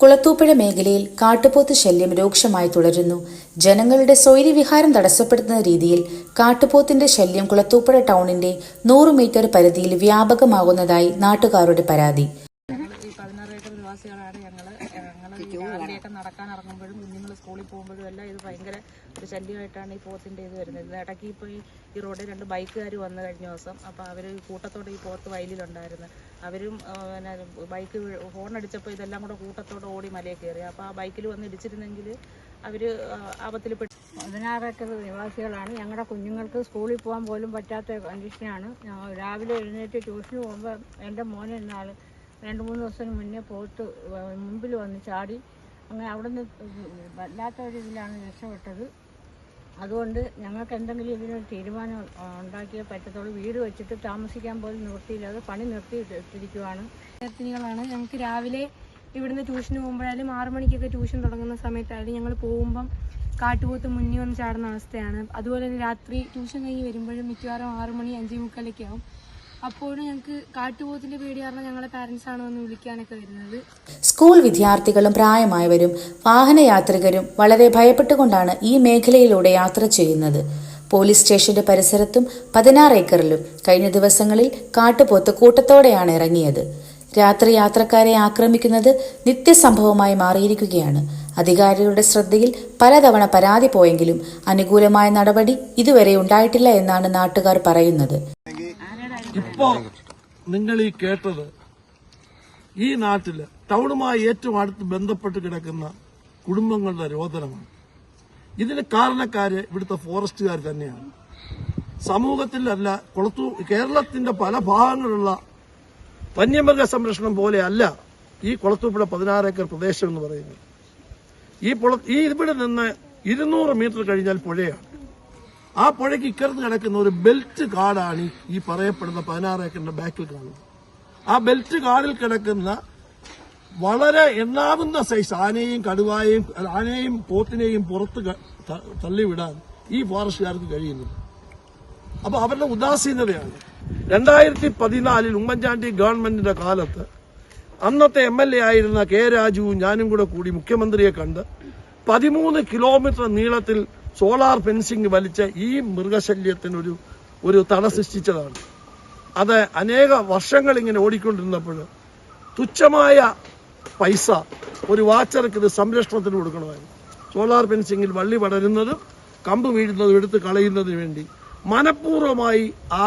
കുളത്തൂപ്പുഴ മേഖലയിൽ കാട്ടുപോത്ത് ശല്യം രൂക്ഷമായി തുടരുന്നു. ജനങ്ങളുടെ സ്വൈര്യവിഹാരം തടസ്സപ്പെടുത്തുന്ന രീതിയിൽ കാട്ടുപോത്തിന്റെ ശല്യം കുളത്തൂപ്പുഴ ടൗണിന്റെ നൂറ് മീറ്റർ പരിധിയിൽ വ്യാപകമാകുന്നതായി നാട്ടുകാരുടെ പരാതി. നിവാസികളാണ് ഞങ്ങൾ ഞങ്ങൾ നടക്കാൻ ഇറങ്ങുമ്പോഴും കുഞ്ഞുങ്ങൾ സ്കൂളിൽ പോകുമ്പോഴും എല്ലാം ഇത് ഭയങ്കര ഒരു ശല്യമായിട്ടാണ് ഈ പോത്തിന്റെ ഇത് വരുന്നത്. ഇത് ഇടയ്ക്ക് ഇപ്പോൾ ഈ റോഡിൽ രണ്ട് ബൈക്കുകാർ വന്നു കഴിഞ്ഞ ദിവസം അപ്പോൾ അവർ കൂട്ടത്തോടെ ഈ പോത്ത് വയലിലുണ്ടായിരുന്നു. അവരും പിന്നെ ബൈക്ക് ഹോൺ അടിച്ചപ്പോൾ ഇതെല്ലാം കൂടെ കൂട്ടത്തോടെ ഓടി മലയിൽ കയറി. അപ്പോൾ ആ ബൈക്കിൽ വന്ന് ഇടിച്ചിരുന്നെങ്കിൽ അവർ ആപത്തിൽ പതിനാറ് പതിനാറേക്കർ നിവാസികളാണ്. ഞങ്ങളുടെ കുഞ്ഞുങ്ങൾക്ക് സ്കൂളിൽ പോകാൻ പോലും പറ്റാത്ത കണ്ടീഷനാണ്. രാവിലെ എഴുന്നേറ്റ് ട്യൂഷന് പോകുമ്പോൾ എന്റെ മോനെ എന്നാൽ രണ്ട് മൂന്ന് ദിവസത്തിന് മുന്നേ പോത്ത് മുമ്പിൽ വന്ന് ചാടി. അങ്ങനെ അവിടെ നിന്ന് വല്ലാത്ത ഒരു ഇതിലാണ് രക്ഷപ്പെട്ടത്. അതുകൊണ്ട് ഞങ്ങൾക്ക് എന്തെങ്കിലും ഇതിനൊരു തീരുമാനം ഉണ്ടാക്കിയേ പറ്റത്തുള്ളൂ. വീട് വെച്ചിട്ട് താമസിക്കാൻ പോലും അത് പണി നിർത്തി ഇട്ടിരിക്കുവാണ്. വിദ്യാർത്ഥിനികളാണ്. ഞങ്ങൾക്ക് രാവിലെ ഇവിടുന്ന് ട്യൂഷന് പോകുമ്പോഴായാലും ആറു മണിക്കൊക്കെ ട്യൂഷൻ തുടങ്ങുന്ന സമയത്തായാലും ഞങ്ങൾ പോകുമ്പം കാട്ടുപോത്ത് മുന്നിൽ വന്ന് ചാടുന്ന അവസ്ഥയാണ്. അതുപോലെ തന്നെ രാത്രി ട്യൂഷൻ കഴിഞ്ഞ് വരുമ്പോഴും മിക്കവാറും ആറു മണി അഞ്ചേ മുക്കാലൊക്കെ ആവും. അപ്പോഴും ഞങ്ങൾക്ക് കാട്ടുപോത്തിന്റെ പേടി കാരണം പാരന്റ്സ് ആണ് വന്ന് വിളിക്കാനൊക്കെ വരുന്നത്. സ്കൂൾ വിദ്യാർത്ഥികളും പ്രായമായവരും വാഹനയാത്രികരും വളരെ ഭയപ്പെട്ടുകൊണ്ടാണ് ഈ മേഖലയിലൂടെ യാത്ര ചെയ്യുന്നത്. പോലീസ് സ്റ്റേഷന്റെ പരിസരത്തും പതിനാറ് ഏക്കറിലും കഴിഞ്ഞ ദിവസങ്ങളിൽ കാട്ടുപോത്ത് കൂട്ടത്തോടെയാണ് ഇറങ്ങിയത്. രാത്രി യാത്രക്കാരെ ആക്രമിക്കുന്നത് നിത്യസംഭവമായി മാറിയിരിക്കുകയാണ്. അധികാരികളുടെ ശ്രദ്ധയിൽ പലതവണ പരാതി പോയെങ്കിലും അനുകൂലമായ നടപടി ഇതുവരെ ഉണ്ടായിട്ടില്ല എന്നാണ് നാട്ടുകാർ പറയുന്നത്. ഇപ്പോ നിങ്ങൾ ഈ കേട്ടത് ഈ നാട്ടിൽ ടൗണുമായി ഏറ്റവും അടുത്ത് ബന്ധപ്പെട്ട് കിടക്കുന്ന കുടുംബങ്ങളുടെ രോദനമാണ്. ഇതിന് കാരണക്കാര് ഇവിടുത്തെ ഫോറസ്റ്റുകാർ തന്നെയാണ്. സമൂഹത്തിലല്ല കൊളത്തു കേരളത്തിന്റെ പല ഭാഗങ്ങളുള്ള വന്യമൃഗ സംരക്ഷണം പോലെയല്ല ഈ കൊളത്തൂപ്പുഴ പതിനാറ് ഏക്കർ പ്രദേശം എന്ന് പറയുന്നത്. ഈ ഈ ഇവിടെ നിന്ന് ഇരുന്നൂറ് മീറ്റർ കഴിഞ്ഞാൽ പുഴയാണ്. ആ പുഴയ്ക്ക് ഇക്കരത്ത് കിടക്കുന്ന ഒരു ബെൽറ്റ് കാടാണ് ഈ- പറയപ്പെടുന്ന പതിനാറ് ഏക്കറിന്റെ ബാക്കിൽ കാണുന്നത്. ആ ബെൽറ്റ് കാടിൽ കിടക്കുന്ന വളരെ എണ്ണാവുന്ന സൈസ് ആനയും കടുവായും ആനയും പോത്തിനെയും പുറത്ത് തള്ളിവിടാൻ ഈ ഫോറസ്റ്റുകാർക്ക് കഴിയുന്നില്ല. അപ്പൊ അവരുടെ ഉദാസീനതയാണ്. രണ്ടായിരത്തി പതിനാലിൽ ഉമ്മൻചാണ്ടി ഗവൺമെന്റിന്റെ കാലത്ത് അന്നത്തെ എം എൽ എ ആയിരുന്ന കെ രാജുവും ഞാനും കൂടെ കൂടി മുഖ്യമന്ത്രിയെ കണ്ട് പതിമൂന്ന് കിലോമീറ്റർ നീളത്തിൽ സോളാർ ഫെൻസിങ് വലിച്ച ഈ മൃഗശല്യത്തിനൊരു ഒരു തട സൃഷ്ടിച്ചതാണ്. അത് അനേക വർഷങ്ങൾ ഇങ്ങനെ ഓടിക്കൊണ്ടിരുന്നപ്പോൾ തുച്ഛമായ പൈസ ഒരു വാച്ചർക്ക് ഇത് സംരക്ഷണത്തിന് കൊടുക്കണമായിരുന്നു. സോളാർ ഫെൻസിങ്ങിൽ വള്ളി പടരുന്നതും കമ്പ് വീഴുന്നതും എടുത്ത് കളയുന്നതിന് വേണ്ടി മനഃപൂർവമായി ആ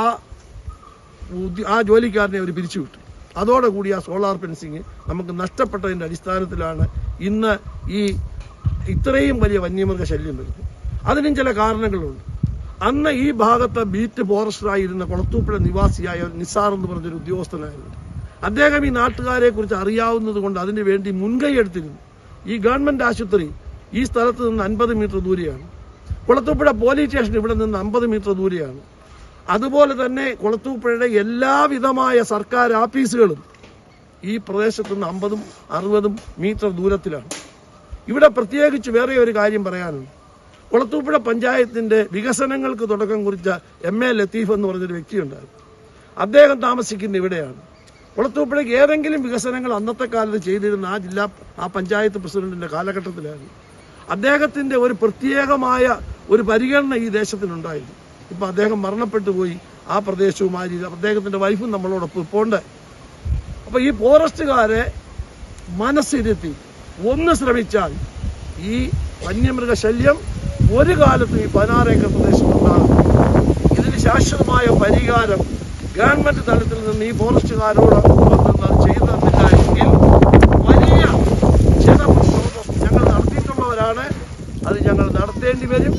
ആ ജോലിക്കാരനെ അവർ പിരിച്ചുവിട്ടു. അതോടുകൂടി ആ സോളാർ ഫെൻസിങ് നമുക്ക് നഷ്ടപ്പെട്ടതിന്റെ അടിസ്ഥാനത്തിലാണ് ഇന്ന് ഈ ഇത്രയും വലിയ വന്യമൃഗ ശല്യം വരുന്നത്. അതിനും ചില കാരണങ്ങളുണ്ട്. അന്ന് ഈ ഭാഗത്ത് ബീറ്റ് ഫോറസ്റ്ററായിരുന്ന കൊളത്തൂപ്പുഴ നിവാസിയായ നിസാർ എന്ന് പറഞ്ഞൊരു ഉദ്യോഗസ്ഥനായിരുന്നു. അദ്ദേഹം ഈ നാട്ടുകാരെ കുറിച്ച് അറിയാവുന്നത് കൊണ്ട് അതിനു വേണ്ടി മുൻകൈ എടുത്തിരുന്നു. ഈ ഗവൺമെന്റ് ആശുപത്രി ഈ സ്ഥലത്ത് നിന്ന് അൻപത് മീറ്റർ ദൂരെയാണ്. കുളത്തൂപ്പുഴ പോലീസ് സ്റ്റേഷൻ ഇവിടെ നിന്ന് അമ്പത് മീറ്റർ ദൂരെയാണ്. അതുപോലെ തന്നെ കുളത്തൂപ്പുഴയുടെ എല്ലാവിധമായ സർക്കാർ ആഫീസുകളും ഈ പ്രദേശത്ത് നിന്ന് അമ്പതും അറുപതും മീറ്റർ ദൂരത്തിലാണ്. ഇവിടെ പ്രത്യേകിച്ച് വേറെ ഒരു കാര്യം പറയാനുണ്ട്. കുളത്തൂപ്പുഴ പഞ്ചായത്തിന്റെ വികസനങ്ങൾക്ക് തുടക്കം കുറിച്ച എം എ ലത്തീഫ് എന്ന് പറഞ്ഞൊരു വ്യക്തിയുണ്ടായിരുന്നു. അദ്ദേഹം താമസിക്കുന്ന ഇവിടെയാണ്. കുളത്തൂപ്പുഴയ്ക്ക് ഏതെങ്കിലും വികസനങ്ങൾ അന്നത്തെ കാലത്ത് ചെയ്തിരുന്ന ആ ജില്ലാ ആ പഞ്ചായത്ത് പ്രസിഡന്റിന്റെ കാലഘട്ടത്തിലായിരുന്നു അദ്ദേഹത്തിന്റെ ഒരു പ്രത്യേകമായ ഒരു പരിഗണന ഈ ദേശത്തിനുണ്ടായിരുന്നു. ഇപ്പൊ അദ്ദേഹം മരണപ്പെട്ടു പോയി ആ പ്രദേശവുമായി അദ്ദേഹത്തിന്റെ വൈഫും നമ്മളോടൊപ്പം ഇപ്പോൾ ഉണ്ട് അപ്പൊ ഈ ഫോറസ്റ്റുകാരെ മനസ്സിരുത്തി ഒന്ന് ശ്രമിച്ചാൽ ഈ വന്യമൃഗ ശല്യം ഒരു കാലത്തും ഈ പതിനാറ് ഏക്കർ പ്രദേശം ഉണ്ടാകും ഇതിന് ശാശ്വതമായ പരിഹാരം ഗവൺമെന്റ് തലത്തിൽ നിന്ന് ഈ ഫോറസ്റ്റുകാരോട് നിന്ന് ചെയ്തു എങ്കിൽ വലിയ ജനപ്രക്ഷോഭം ഞങ്ങൾ നടത്തിയിട്ടുള്ളവരാണ്. അത് ഞങ്ങൾ നടത്തേണ്ടി വരും.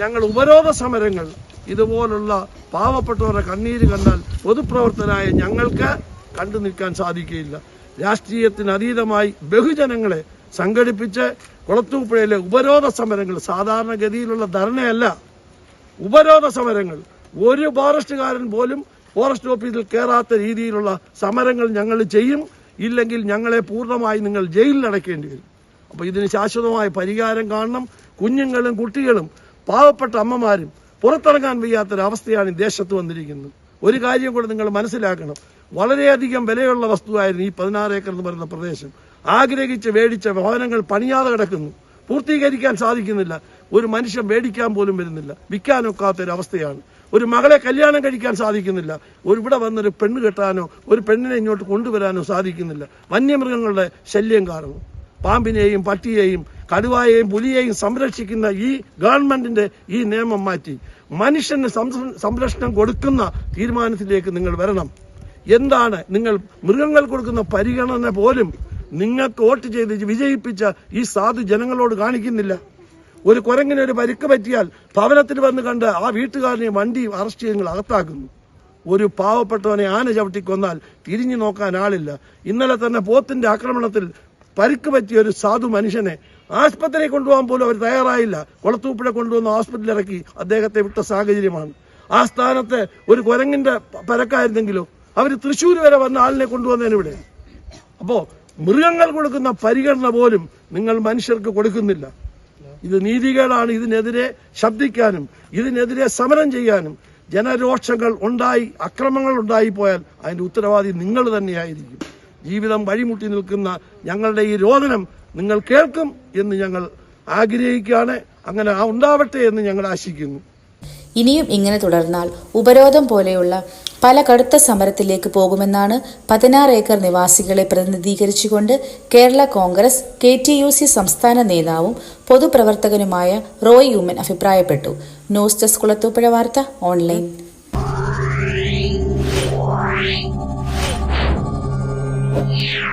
ഞങ്ങൾ ഉപരോധ സമരങ്ങൾ ഇതുപോലുള്ള പാവപ്പെട്ടവരുടെ കണ്ണീര് കണ്ടാൽ പൊതുപ്രവർത്തനായ ഞങ്ങൾക്ക് കണ്ടു നിൽക്കാൻ സാധിക്കുകയില്ല. രാഷ്ട്രീയത്തിന് അതീതമായി ബഹുജനങ്ങളെ സംഘടിപ്പിച്ച് കുളത്തൂപ്പുഴയിലെ ഉപരോധ സമരങ്ങൾ സാധാരണഗതിയിലുള്ള ധർണയല്ല. ഉപരോധ സമരങ്ങൾ. ഒരു ഫോറസ്റ്റുകാരൻ പോലും ഫോറസ്റ്റ് ഓഫീസിൽ കയറാത്ത രീതിയിലുള്ള സമരങ്ങൾ ഞങ്ങൾ ചെയ്യും. ഇല്ലെങ്കിൽ ഞങ്ങളെ പൂർണമായി നിങ്ങൾ ജയിലിൽ അടയ്ക്കേണ്ടി വരും. അപ്പോൾ ഇതിന് ശാശ്വതമായ പരിഹാരം കാണണം. കുഞ്ഞുങ്ങളും കുട്ടികളും പാവപ്പെട്ട അമ്മമാരും പുറത്തിറങ്ങാൻ വയ്യാത്തൊരവസ്ഥയാണ് ഈ ദേശത്ത് വന്നിരിക്കുന്നത്. ഒരു കാര്യം കൂടെ നിങ്ങൾ മനസ്സിലാക്കണം. വളരെയധികം വിലയുള്ള വസ്തുവായിരുന്നു ഈ പതിനാറ് ഏക്കർ എന്ന് പറയുന്ന പ്രദേശം. ആഗ്രഹിച്ച് മേടിച്ച ഭവനങ്ങൾ പണിയാതെ കിടക്കുന്നു. പൂർത്തീകരിക്കാൻ സാധിക്കുന്നില്ല. ഒരു മനുഷ്യൻ മേടിക്കാൻ പോലും വരുന്നില്ല. വിൽക്കാനൊക്കാത്തൊരവസ്ഥയാണ്. ഒരു മകളെ കല്യാണം കഴിക്കാൻ സാധിക്കുന്നില്ല. ഒരു ഇവിടെ വന്നൊരു പെണ്ണ് കെട്ടാനോ ഒരു പെണ്ണിനെ ഇങ്ങോട്ട് കൊണ്ടുവരാനോ സാധിക്കുന്നില്ല. വന്യമൃഗങ്ങളുടെ ശല്യം കാരണം. പാമ്പിനെയും പട്ടിയെയും കടുവായെയും പുലിയെയും സംരക്ഷിക്കുന്ന ഈ ഗവൺമെന്റിന്റെ ഈ നിയമം മാറ്റി. മനുഷ്യന് സംര- സംരക്ഷണം കൊടുക്കുന്ന തീരുമാനത്തിലേക്ക് നിങ്ങൾ വരണം. എന്താണ് നിങ്ങൾ മൃഗങ്ങൾ കൊടുക്കുന്ന പരിഗണന പോലും നിങ്ങൾക്ക് വോട്ട് ചെയ്ത് വിജയിപ്പിച്ച ഈ സാധു ജനങ്ങളോട് കാണിക്കുന്നില്ല. ഒരു കുരങ്ങിന് ഒരു പരിക്ക് പറ്റിയാൽ ഭവനത്തിൽ വന്ന് കണ്ട് ആ വീട്ടുകാരനെ വണ്ടി അറസ്റ്റ് ചെയ്ത് അകത്താക്കുന്നു. ഒരു പാവപ്പെട്ടവനെ ആന ചവിട്ടി കൊന്നാൽ തിരിഞ്ഞു നോക്കാൻ ആളില്ല. ഇന്നലെ തന്നെ പോത്തിന്റെ ആക്രമണത്തിൽ പരിക്ക് പറ്റിയ ഒരു സാധു മനുഷ്യനെ ആശുപത്രിയിൽ കൊണ്ടുപോകാൻ പോലും അവർ തയ്യാറായില്ല. കൊളത്തൂപ്പുഴ കൊണ്ടുവന്ന് ഹോസ്പിറ്റലിൽ ഇറക്കി. അദ്ദേഹത്തെ വിട്ട സാഹചര്യമാണ്. ആ സ്ഥാനത്ത് ഒരു കുരങ്ങിന്റെ പരക്കായിരുന്നെങ്കിലോ? അവർ തൃശ്ശൂർ വരെ വന്ന ആളിനെ കൊണ്ടുവന്നതിന് ഇവിടെ അപ്പോ മൃഗങ്ങൾ കൊടുക്കുന്ന പരിഗണന പോലും നിങ്ങൾ മനുഷ്യർക്ക് കൊടുക്കുന്നില്ല. ഇത് നീതികേടാണ്. ഇതിനെതിരെ ശബ്ദിക്കാനും ഇതിനെതിരെ സമരം ചെയ്യാനും ജനരോക്ഷങ്ങൾ ഉണ്ടായി അക്രമങ്ങൾ ഉണ്ടായി പോയാൽ അതിന്റെ ഉത്തരവാദി നിങ്ങൾ തന്നെയായിരിക്കും. ജീവിതം വഴിമുട്ടി നിൽക്കുന്ന ഞങ്ങളുടെ ഈ രോദനം നിങ്ങൾ കേൾക്കും എന്ന് ഞങ്ങൾ ആഗ്രഹിക്കുകയാണ്. അങ്ങനെ ഉണ്ടാവട്ടെ എന്ന് ഞങ്ങൾ ആശിക്കുന്നു. ഇനിയും ഇങ്ങനെ തുടർന്നാൽ ഉപരോധം പോലെയുള്ള പല കടുത്ത സമരത്തിലേക്ക് പോകുമെന്നാണ് പതിനാറ് ഏക്കർ നിവാസികളെ പ്രതിനിധീകരിച്ചുകൊണ്ട് Kerala Congress K T U C സംസ്ഥാന നേതാവും പൊതുപ്രവർത്തകനുമായ റോയ് യൂമൻ അഭിപ്രായപ്പെട്ടു ന്യൂസ് ഡെസ്ക് കുളത്തൂപ്പുഴ വാർത്ത ഓൺലൈൻ Yeah.